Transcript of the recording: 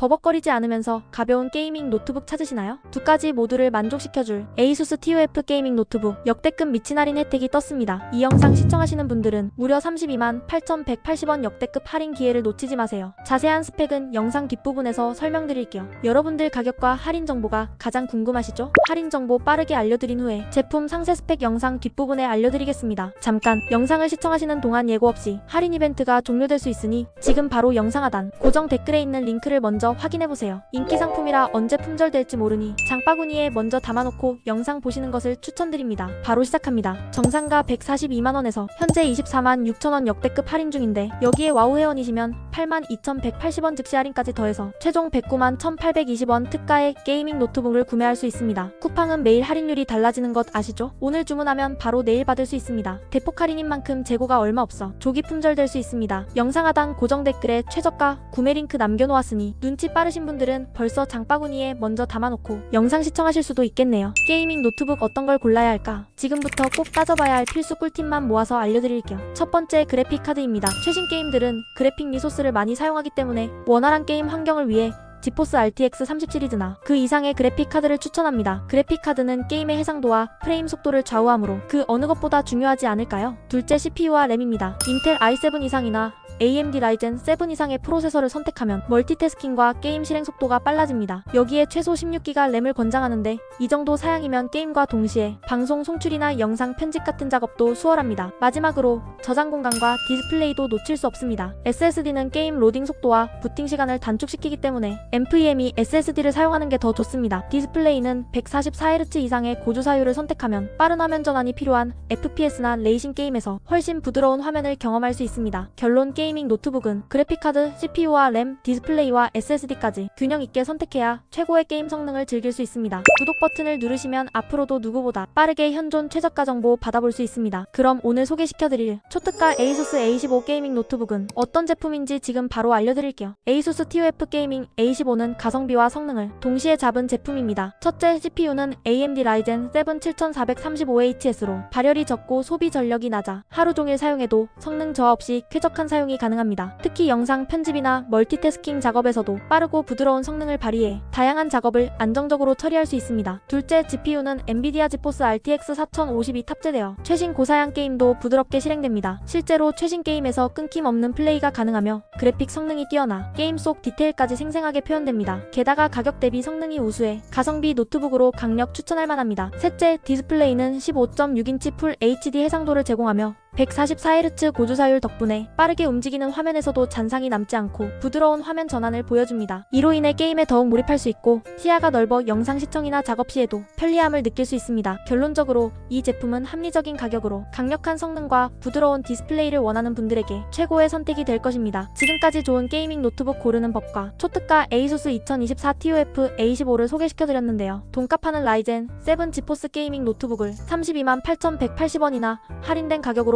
버벅거리지 않으면서 가벼운 게이밍 노트북 찾으시나요? 두 가지 모두를 만족시켜줄 ASUS TUF 게이밍 노트북 역대급 미친 할인 혜택이 떴습니다. 이 영상 시청하시는 분들은 무려 32만 8,180원 역대급 할인 기회를 놓치지 마세요. 자세한 스펙은 영상 뒷부분에서 설명드릴게요. 여러분들 가격과 할인 정보가 가장 궁금하시죠? 할인 정보 빠르게 알려드린 후에 제품 상세 스펙 영상 뒷부분에 알려드리겠습니다. 잠깐 영상을 시청하시는 동안 예고 없이 할인 이벤트가 종료될 수 있으니 지금 바로 영상 하단 고정 댓글에 있는 링크를 먼저 확인해보세요. 인기 상품이라 언제 품절될지 모르니 장바구니에 먼저 담아놓고 영상 보시는 것을 추천드립니다. 바로 시작합니다. 정상가 142만원에서 현재 24만 6천원 역대급 할인 중인데 여기에 와우 회원이시면 8만 2,180원 즉시 할인까지 더해서 최종 109만 1,820원 특가의 게이밍 노트북을 구매할 수 있습니다. 쿠팡은 매일 할인율이 달라지는 것 아시죠? 오늘 주문하면 바로 내일 받을 수 있습니다. 대폭 할인인 만큼 재고가 얼마 없어 조기 품절될 수 있습니다. 영상 하단 고정 댓글에 최저가 구매 링크 남겨놓았으니 눈치 빠르신 분들은 벌써 장바구니에 먼저 담아놓고 영상 시청하실 수도 있겠네요. 게이밍 노트북 어떤 걸 골라야 할까? 지금부터 꼭 따져봐야 할 필수 꿀팁만 모아서 알려드릴게요. 첫 번째 그래픽 카드입니다. 최신 게임들은 그래픽 리소스를 많이 사용하기 때문에 원활한 게임 환경을 위해 지포스 RTX 30 시리즈나 그 이상의 그래픽 카드를 추천합니다. 그래픽 카드는 게임의 해상도와 프레임 속도를 좌우하므로 그 어느 것보다 중요하지 않을까요? 둘째 CPU와 램입니다. 인텔 i7 이상이나 AMD 라이젠 7 이상의 프로세서를 선택하면 멀티태스킹과 게임 실행 속도가 빨라집니다. 여기에 최소 16기가 램을 권장하는데 이 정도 사양이면 게임과 동시에 방송 송출이나 영상 편집 같은 작업도 수월합니다. 마지막으로 저장 공간과 디스플레이도 놓칠 수 없습니다. SSD는 게임 로딩 속도와 부팅 시간을 단축시키기 때문에 NVMe SSD를 사용하는 게 더 좋습니다. 디스플레이는 144Hz 이상의 고주사율을 선택하면 빠른 화면 전환이 필요한 FPS나 레이싱 게임에서 훨씬 부드러운 화면을 경험할 수 있습니다. 결론 게이밍 노트북은 그래픽카드, CPU와 램, 디스플레이와 SSD까지 균형 있게 선택해야 최고의 게임 성능을 즐길 수 있습니다. 구독 버튼을 누르시면 앞으로도 누구보다 빠르게 현존 최저가 정보 받아볼 수 있습니다. 그럼 오늘 소개시켜드릴 초특가 ASUS A15 게이밍 노트북은 어떤 제품인지 지금 바로 알려드릴게요. ASUS TUF 게이밍 A15 는 가성비와 성능을 동시에 잡은 제품입니다. 첫째 CPU는 AMD 라이젠 7 7435HS로 발열이 적고 소비 전력이 낮아 하루 종일 사용해도 성능 저하 없이 쾌적한 사용이 가능합니다. 특히 영상 편집이나 멀티태스킹 작업에서도 빠르고 부드러운 성능을 발휘해 다양한 작업을 안정적으로 처리할 수 있습니다. 둘째 GPU는 엔비디아 지포스 RTX 4050이 탑재되어 최신 고사양 게임도 부드럽게 실행됩니다. 실제로 최신 게임에서 끊김 없는 플레이가 가능하며 그래픽 성능이 뛰어나 게임 속 디테일까지 생생하게 표현됩니다. 게다가 가격 대비 성능이 우수해 가성비 노트북으로 강력 추천할 만합니다. 셋째 디스플레이는 15.6인치 풀 HD 해상도를 제공하며 144Hz 고주사율 덕분에 빠르게 움직이는 화면에서도 잔상이 남지 않고 부드러운 화면 전환을 보여줍니다. 이로 인해 게임에 더욱 몰입할 수 있고 시야가 넓어 영상 시청이나 작업 시에도 편리함을 느낄 수 있습니다. 결론적으로 이 제품은 합리적인 가격으로 강력한 성능과 부드러운 디스플레이를 원하는 분들에게 최고의 선택이 될 것입니다. 지금까지 좋은 게이밍 노트북 고르는 법과 초특가 ASUS 2024 TUF A15를 소개시켜드렸는데요. 돈값하는 라이젠 7 지포스 게이밍 노트북을 32만 8,180원이나 할인된 가격으